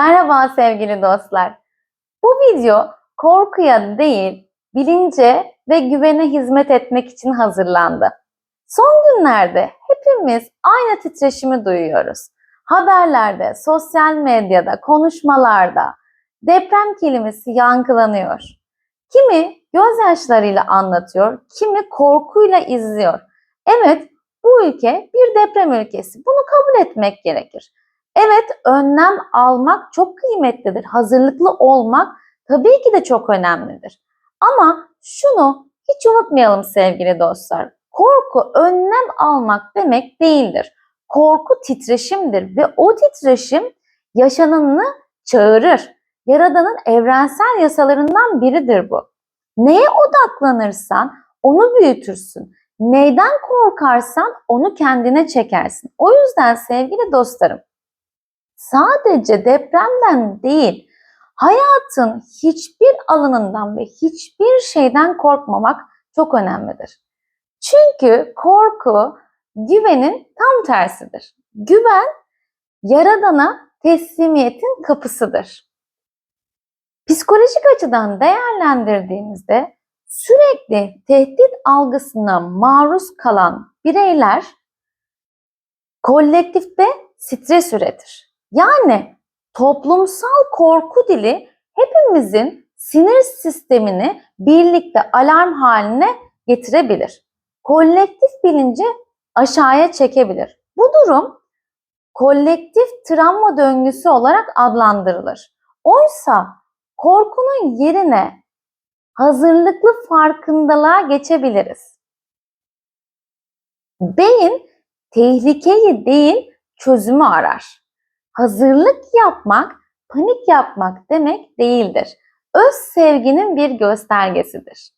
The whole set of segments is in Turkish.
Merhaba sevgili dostlar. Bu video korkuya değil, bilince ve güvene hizmet etmek için hazırlandı. Son günlerde hepimiz aynı titreşimi duyuyoruz. Haberlerde, sosyal medyada, konuşmalarda deprem kelimesi yankılanıyor. Kimi gözyaşlarıyla anlatıyor, kimi korkuyla izliyor. Evet, bu ülke bir deprem ülkesi. Bunu kabul etmek gerekir. Evet, önlem almak çok kıymetlidir. Hazırlıklı olmak tabii ki de çok önemlidir. Ama şunu hiç unutmayalım sevgili dostlar. Korku önlem almak demek değildir. Korku titreşimdir ve o titreşim yaşananını çağırır. Yaradanın evrensel yasalarından biridir bu. Neye odaklanırsan onu büyütürsün. Neyden korkarsan onu kendine çekersin. O yüzden sevgili dostlarım, sadece depremden değil, hayatın hiçbir alanından ve hiçbir şeyden korkmamak çok önemlidir. Çünkü korku güvenin tam tersidir. Güven yaradana teslimiyetin kapısıdır. Psikolojik açıdan değerlendirdiğimizde sürekli tehdit algısına maruz kalan bireyler kolektifte stres üretir. Yani toplumsal korku dili hepimizin sinir sistemini birlikte alarm haline getirebilir. Kolektif bilinci aşağıya çekebilir. Bu durum kolektif travma döngüsü olarak adlandırılır. Oysa korkunun yerine hazırlıklı farkındalığa geçebiliriz. Beyin tehlikeyi değil çözümü arar. Hazırlık yapmak, panik yapmak demek değildir. Öz sevginin bir göstergesidir.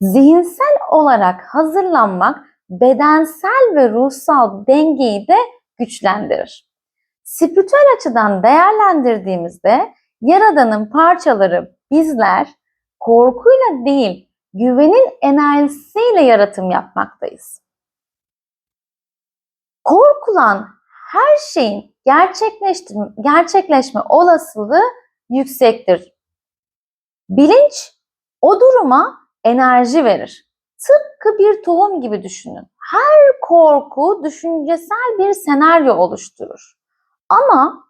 Zihinsel olarak hazırlanmak bedensel ve ruhsal dengeyi de güçlendirir. Spiritüel açıdan değerlendirdiğimizde Yaradan'ın parçaları bizler korkuyla değil, güvenin enerjisiyle yaratım yapmaktayız. Korkulan her şeyin gerçekleşme olasılığı yüksektir. Bilinç o duruma enerji verir. Tıpkı bir tohum gibi düşünün. Her korku düşüncesel bir senaryo oluşturur. Ama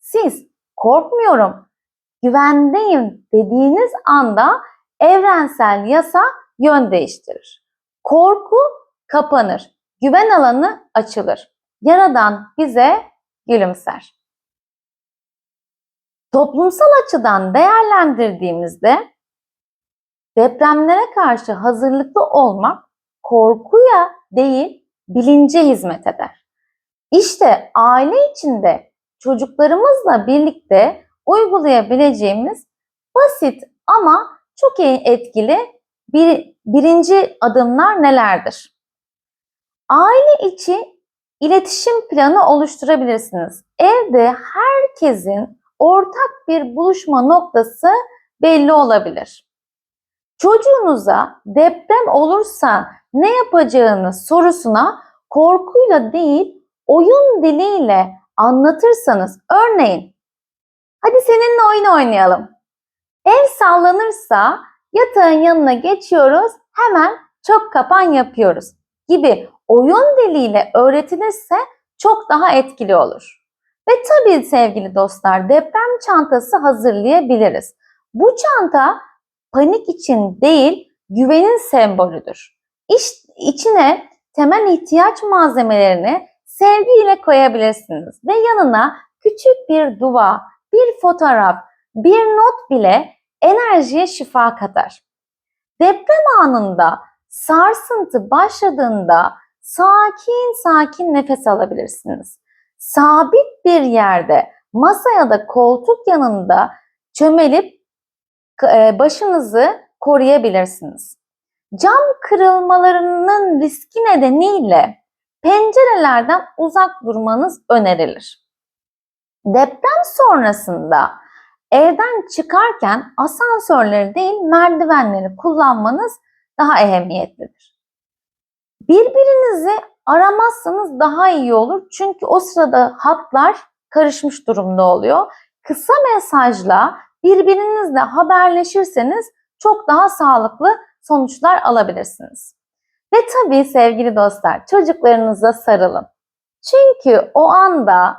siz korkmuyorum, güvendeyim dediğiniz anda evrensel yasa yön değiştirir. Korku kapanır, güven alanı açılır. Yaradan bize gülümser. Toplumsal açıdan değerlendirdiğimizde depremlere karşı hazırlıklı olmak korkuya değil bilince hizmet eder. İşte aile içinde çocuklarımızla birlikte uygulayabileceğimiz basit ama çok etkili bir, birinci adımlar nelerdir? Aile içi iletişim planı oluşturabilirsiniz. Evde herkesin ortak bir buluşma noktası belli olabilir. Çocuğunuza deprem olursa ne yapacağını sorusuna korkuyla değil oyun diliyle anlatırsanız örneğin hadi seninle oyun oynayalım. Ev sallanırsa yatağın yanına geçiyoruz hemen çok kapan yapıyoruz gibi oyun diliyle öğretilirse çok daha etkili olur. Ve tabii sevgili dostlar deprem çantası hazırlayabiliriz. Bu çanta panik için değil güvenin sembolüdür. İş, içine temel ihtiyaç malzemelerini sevgiyle koyabilirsiniz ve yanına küçük bir dua, bir fotoğraf, bir not bile enerjiye şifa katar. Deprem anında sarsıntı başladığında sakin sakin nefes alabilirsiniz. Sabit bir yerde masa ya da koltuk yanında çömelip başınızı koruyabilirsiniz. Cam kırılmalarının riski nedeniyle pencerelerden uzak durmanız önerilir. Deprem sonrasında evden çıkarken asansörleri değil merdivenleri kullanmanız daha ehemmiyetlidir. Birbirinizi aramazsanız daha iyi olur çünkü o sırada hatlar karışmış durumda oluyor. Kısa mesajla birbirinizle haberleşirseniz çok daha sağlıklı sonuçlar alabilirsiniz. Ve tabii sevgili dostlar çocuklarınıza sarılın. Çünkü o anda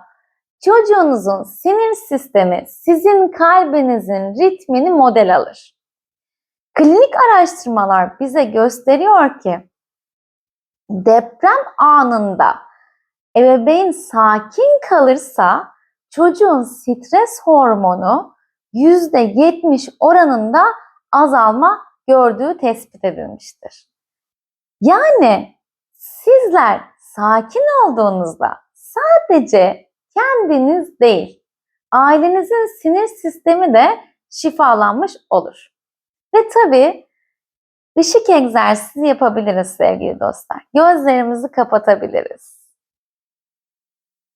çocuğunuzun sinir sistemi sizin kalbinizin ritmini model alır. Klinik araştırmalar bize gösteriyor ki deprem anında ebeveyn sakin kalırsa çocuğun stres hormonu %70 oranında azalma gördüğü tespit edilmiştir. Yani sizler sakin olduğunuzda sadece kendiniz değil, ailenizin sinir sistemi de şifalanmış olur. Ve tabii ışık egzersizi yapabiliriz sevgili dostlar. Gözlerimizi kapatabiliriz.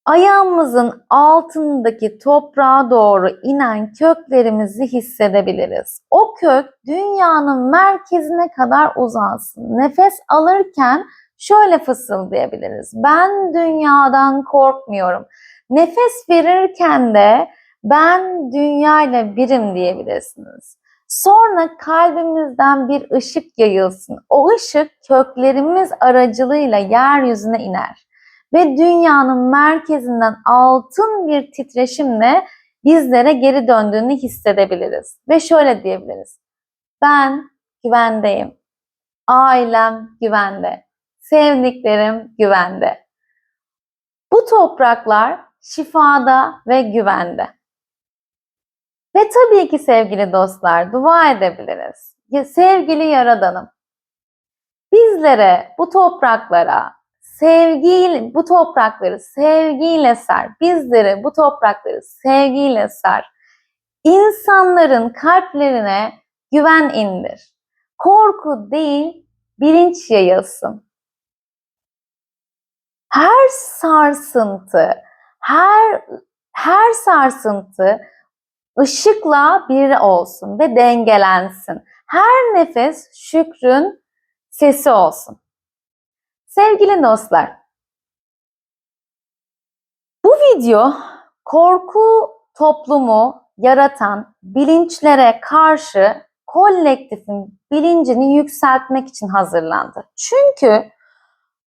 Ayağımızın altındaki toprağa doğru inen köklerimizi hissedebiliriz. O kök dünyanın merkezine kadar uzansın. Nefes alırken şöyle fısıldayabiliriz. Ben dünyadan korkmuyorum. Nefes verirken de ben dünyayla birim diyebilirsiniz. Sonra kalbimizden bir ışık yayılsın. O ışık köklerimiz aracılığıyla yeryüzüne iner ve dünyanın merkezinden altın bir titreşimle bizlere geri döndüğünü hissedebiliriz. Ve şöyle diyebiliriz. Ben güvendeyim. Ailem güvende. Sevdiklerim güvende. Bu topraklar şifada ve güvende. Ve tabii ki sevgili dostlar dua edebiliriz. Sevgili Yaradanım, bizlere, bu topraklara, sevgiyle, bu toprakları sevgiyle sar. Bizleri bu toprakları sevgiyle sar. İnsanların kalplerine güven indir. Korku değil, bilinç yayılsın. Her sarsıntı, her her sarsıntı ışıkla bir olsun ve dengelensin. Her nefes şükrün sesi olsun. Sevgili dostlar, bu video korku toplumu yaratan bilinçlere karşı kolektifin bilincini yükseltmek için hazırlandı. Çünkü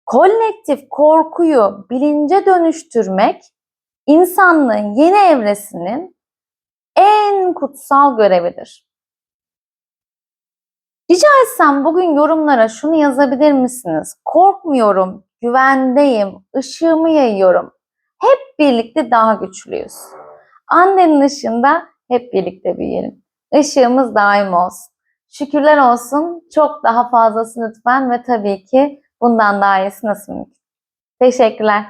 kolektif korkuyu bilince dönüştürmek insanlığın yeni evresinin en kutsal görevidir. Rica etsem bugün yorumlara şunu yazabilir misiniz? Korkmuyorum, güvendeyim, ışığımı yayıyorum. Hep birlikte daha güçlüyüz. Annenin ışığında hep birlikte büyüyelim. Işığımız daim olsun. Şükürler olsun. Çok daha fazlası lütfen ve tabii ki bundan daha iyisi nasıl mümkün. Teşekkürler.